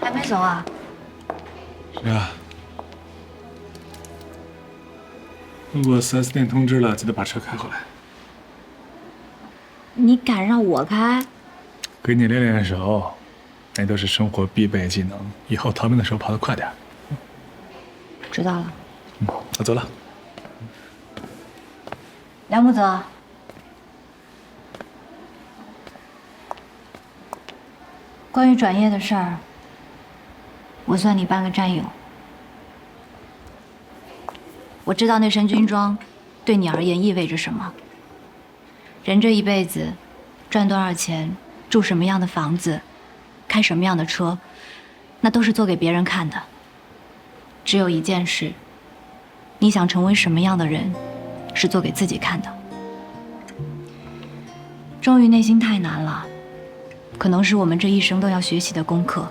还没走啊？是啊。如果 4S 店通知了，记得把车开回来。你敢让我开？给你练练手，那都是生活必备技能，以后逃命的时候跑得快点。知道了。嗯，我走了。梁木泽，关于转业的事儿，我算你半个战友。我知道那身军装对你而言意味着什么。人这一辈子，赚多少钱，住什么样的房子，开什么样的车，那都是做给别人看的。只有一件事，你想成为什么样的人，是做给自己看的。忠于内心太难了，可能是我们这一生都要学习的功课。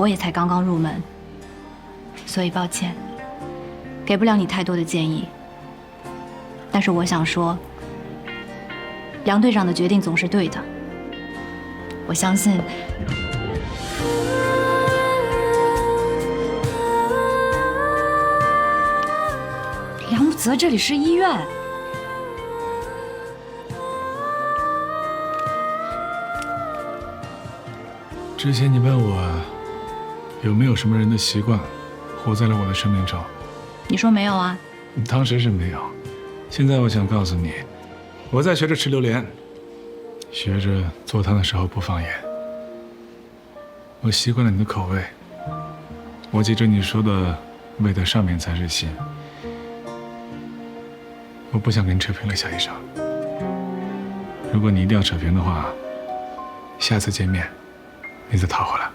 我也才刚刚入门，所以抱歉。给不了你太多的建议，但是我想说，梁队长的决定总是对的。我相信，梁木泽，这里是医院。之前你问我有没有什么人的习惯活在了我的生命中。你说没有啊？当时是没有，现在我想告诉你，我在学着吃榴莲，学着做汤的时候不放盐。我习惯了你的口味，我记着你说的“味的上面才是心”。我不想跟你扯平了，夏医生。如果你一定要扯平的话，下次见面你再讨回来。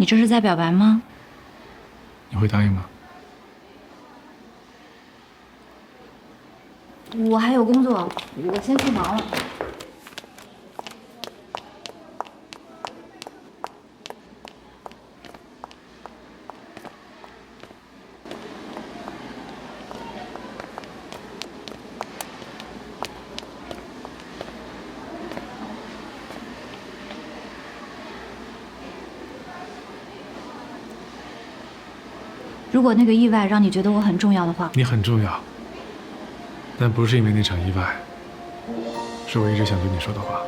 你这是在表白吗？你会答应吗？我还有工作，我先去忙了。如果那个意外让你觉得我很重要的话，你很重要，但不是因为那场意外，是我一直想对你说的话。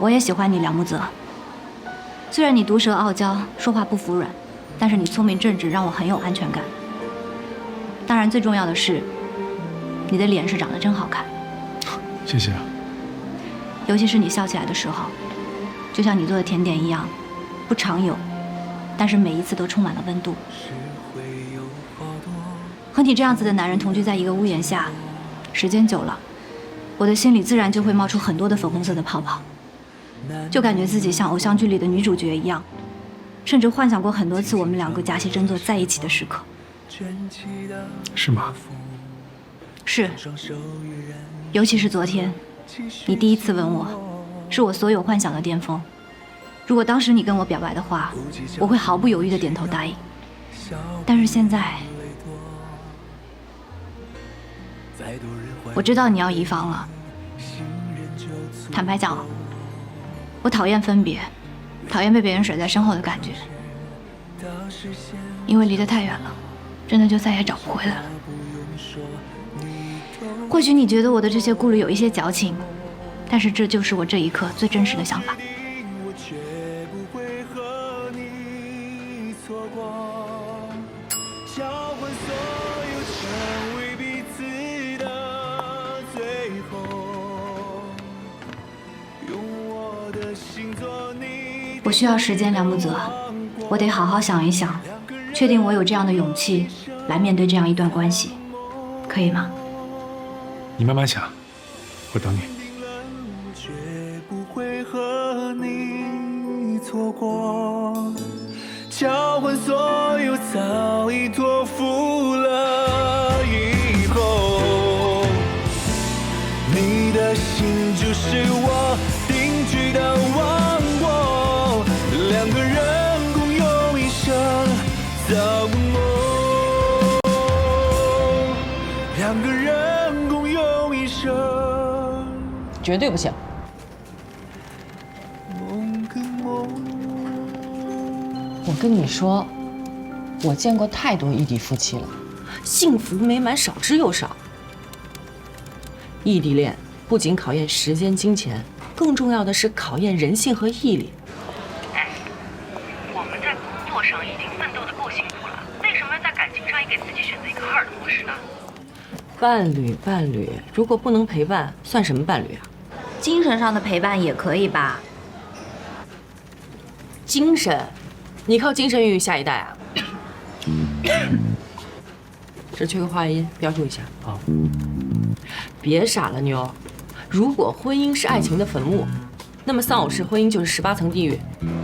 我也喜欢你，梁木泽。虽然你毒舌傲娇，说话不服软，但是你聪明正直，让我很有安全感。当然，最重要的是，你的脸是长得真好看。谢谢啊。尤其是你笑起来的时候。就像你做的甜点一样，不常有，但是每一次都充满了温度。和你这样子的男人同居在一个屋檐下，时间久了，我的心里自然就会冒出很多的粉红色的泡泡，就感觉自己像偶像剧里的女主角一样，甚至幻想过很多次我们两个假戏真做在一起的时刻。是吗？是。尤其是昨天，你第一次吻我。是我所有幻想的巅峰。如果当时你跟我表白的话，我会毫不犹豫的点头答应。但是现在，我知道你要移房了。坦白讲，我讨厌分别，讨厌被别人甩在身后的感觉。因为离得太远了，真的就再也找不回来了。或许你觉得我的这些顾虑有一些矫情。但是这就是我这一刻最真实的想法。我需要时间，梁木泽，我得好好想一想，确定我有这样的勇气来面对这样一段关系，可以吗？你慢慢想，我等你。过，交换所有早已托付了以后，你的心就是我定居的王国，两个人共用一生造梦，两个人共用一。生，绝对不行。我跟你说，我见过太多异地夫妻了，幸福美满少之又少。异地恋不仅考验时间、金钱，更重要的是考验人性和毅力。我们在工作上已经奋斗的够辛苦了，为什么要在感情上也给自己选择一个 hard 模式呢？伴侣，伴侣，如果不能陪伴，算什么伴侣啊？精神上的陪伴也可以吧？精神，你靠精神孕育下一代啊？这缺个话音，标注一下。好。别傻了，妞。如果婚姻是爱情的坟墓，那么丧偶式婚姻就是十八层地狱。